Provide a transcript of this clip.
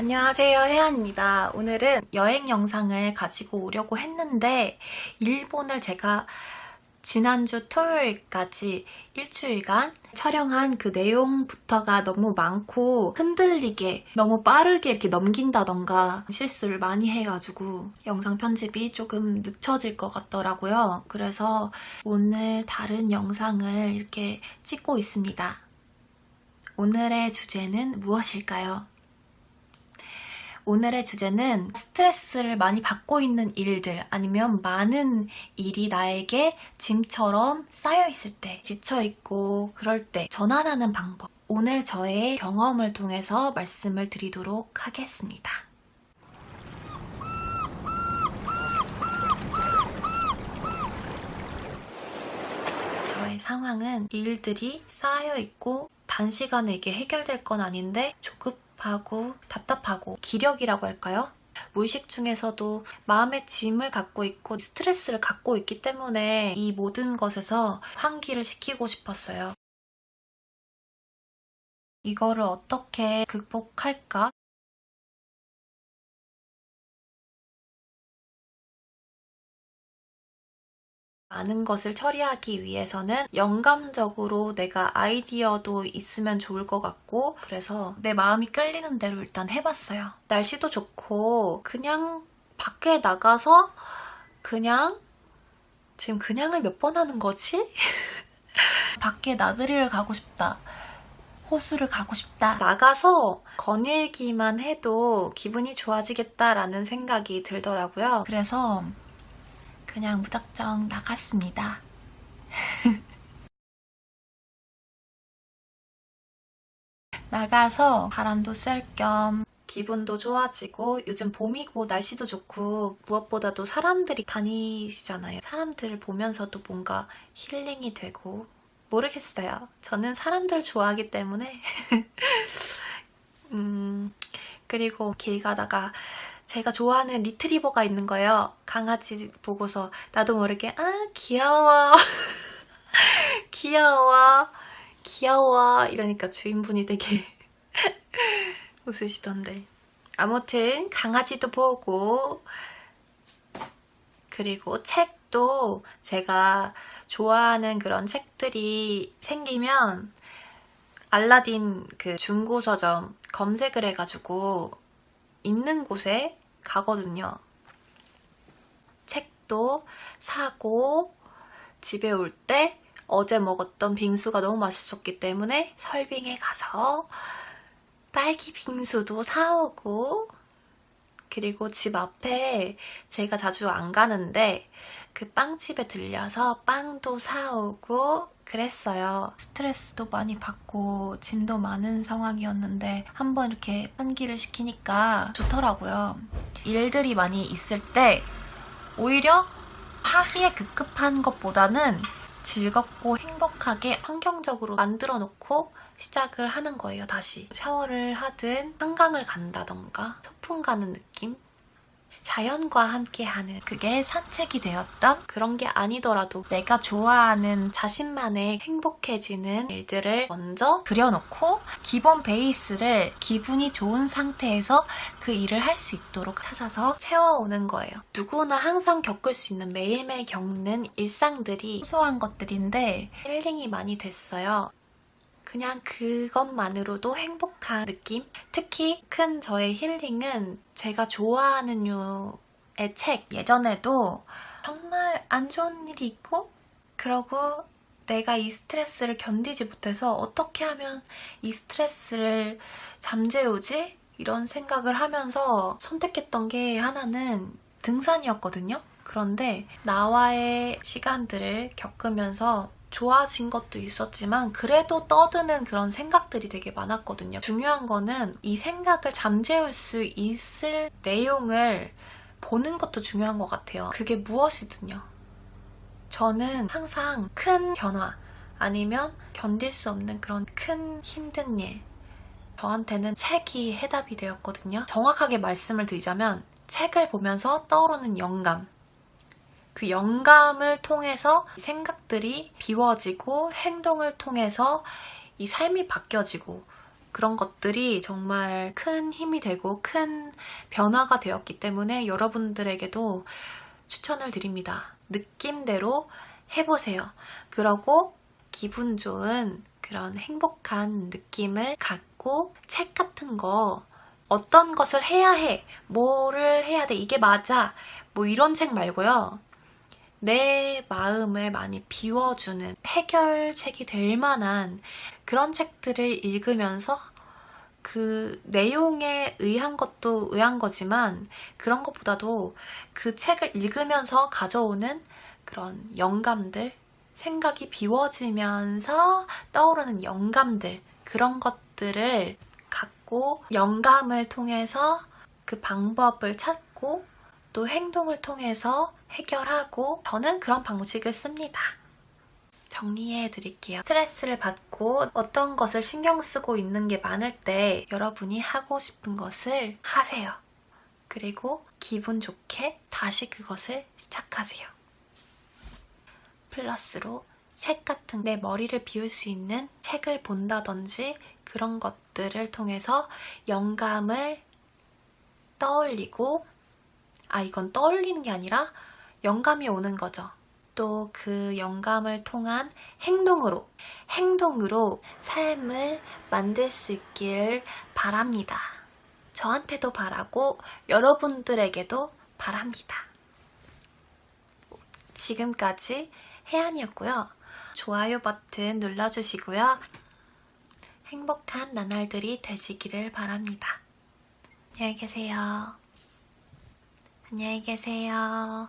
안녕하세요, 혜안입니다. 오늘은 여행 영상을 가지고 오려고 했는데, 일본을 제가 지난주 토요일까지 일주일간 촬영한 그 내용부터가 너무 많고 흔들리게 너무 빠르게 이렇게 넘긴다던가 실수를 많이 해가지고 영상 편집이 조금 늦춰질 것 같더라고요. 그래서 오늘 다른 영상을 이렇게 찍고 있습니다. 오늘의 주제는 무엇일까요? 오늘의 주제는 스트레스를 많이 받고 있는 일들 아니면 많은 일이 나에게 짐처럼 쌓여 있을 때, 지쳐 있고 그럴 때 전환하는 방법. 오늘 저의 경험을 통해서 말씀을 드리도록 하겠습니다. 저의 상황은 일들이 쌓여 있고 단시간에 이게 해결될 건 아닌데 조급 하고 답답하고 기력이라고 할까요? 무의식 중에서도 마음의 짐을 갖고 있고 스트레스를 갖고 있기 때문에 이 모든 것에서 환기를 시키고 싶었어요. 이거를 어떻게 극복할까? 많은 것을 처리하기 위해서는 영감적으로 내가 아이디어도 있으면 좋을 것 같고 그래서 내 마음이 끌리는 대로 일단 해봤어요. 날씨도 좋고 그냥 밖에 나가서 그냥 지금 그냥을 몇 번 하는 거지? 밖에 나들이를 가고 싶다. 호수를 가고 싶다. 나가서 거닐기만 해도 기분이 좋아지겠다라는 생각이 들더라고요. 그래서 그냥 무작정 나갔습니다. 나가서 바람도 쐴 겸 기분도 좋아지고 요즘 봄이고 날씨도 좋고 무엇보다도 사람들이 다니시잖아요. 사람들을 보면서도 뭔가 힐링이 되고 모르겠어요. 저는 사람들 좋아하기 때문에 음 그리고 길 가다가 제가 좋아하는 리트리버가 있는 거예요. 강아지 보고서. 나도 모르게 아 귀여워. 귀여워. 귀여워. 이러니까 주인분이 되게 웃으시던데. 아무튼 강아지도 보고 그리고 책도 제가 좋아하는 그런 책들이 생기면 알라딘 그 중고 서점 검색을 해가지고 있는 곳에 가거든요. 책도 사고 집에 올 때 어제 먹었던 빙수가 너무 맛있었기 때문에 설빙에 가서 딸기 빙수도 사오고 그리고 집 앞에 제가 자주 안 가는데 그 빵집에 들려서 빵도 사오고 그랬어요. 스트레스도 많이 받고 짐도 많은 상황이었는데 한번 이렇게 환기를 시키니까 좋더라고요. 일들이 많이 있을 때 오히려 하기에 급급한 것보다는 즐겁고 행복하게 환경적으로 만들어 놓고 시작을 하는 거예요, 다시. 샤워를 하든 한강을 간다던가 소풍 가는 느낌? 자연과 함께 하는 그게 산책이 되었던 그런 게 아니더라도 내가 좋아하는 자신만의 행복해지는 일들을 먼저 그려놓고 기본 베이스를 기분이 좋은 상태에서 그 일을 할 수 있도록 찾아서 채워오는 거예요. 누구나 항상 겪을 수 있는 매일매일 겪는 일상들이 소소한 것들인데 힐링이 많이 됐어요. 그냥 그것만으로도 행복한 느낌? 특히 큰 저의 힐링은 제가 좋아하는 류의 책. 예전에도 정말 안 좋은 일이 있고, 그러고 내가 이 스트레스를 견디지 못해서 어떻게 하면 이 스트레스를 잠재우지? 이런 생각을 하면서 선택했던 게 하나는 등산이었거든요. 그런데 나와의 시간들을 겪으면서 좋아진 것도 있었지만 그래도 떠드는 그런 생각들이 되게 많았거든요. 중요한 거는 이 생각을 잠재울 수 있을 내용을 보는 것도 중요한 것 같아요. 그게 무엇이든요. 저는 항상 큰 변화 아니면 견딜 수 없는 그런 큰 힘든 일 저한테는 책이 해답이 되었거든요. 정확하게 말씀을 드리자면 책을 보면서 떠오르는 영감 그 영감을 통해서 생각들이 비워지고 행동을 통해서 이 삶이 바뀌어지고 그런 것들이 정말 큰 힘이 되고 큰 변화가 되었기 때문에 여러분들에게도 추천을 드립니다. 느낌대로 해보세요. 그러고 기분 좋은 그런 행복한 느낌을 갖고 책 같은 거 어떤 것을 해야 해, 뭐를 해야 돼, 이게 맞아, 뭐 이런 책 말고요. 내 마음을 많이 비워주는 해결책이 될 만한 그런 책들을 읽으면서 그 내용에 의한 것도 의한 거지만 그런 것보다도 그 책을 읽으면서 가져오는 그런 영감들, 생각이 비워지면서 떠오르는 영감들, 그런 것들을 갖고 영감을 통해서 그 방법을 찾고 또 행동을 통해서 해결하고 저는 그런 방식을 씁니다. 정리해 드릴게요. 스트레스를 받고 어떤 것을 신경 쓰고 있는 게 많을 때 여러분이 하고 싶은 것을 하세요. 그리고 기분 좋게 다시 그것을 시작하세요. 플러스로 책 같은 내 머리를 비울 수 있는 책을 본다든지 그런 것들을 통해서 영감을 떠올리고 아 이건 떠올리는 게 아니라 영감이 오는 거죠. 또 그 영감을 통한 행동으로 행동으로 삶을 만들 수 있길 바랍니다. 저한테도 바라고 여러분들에게도 바랍니다. 지금까지 혜안이었고요. 좋아요 버튼 눌러주시고요. 행복한 나날들이 되시기를 바랍니다. 안녕히 계세요. 안녕히 계세요.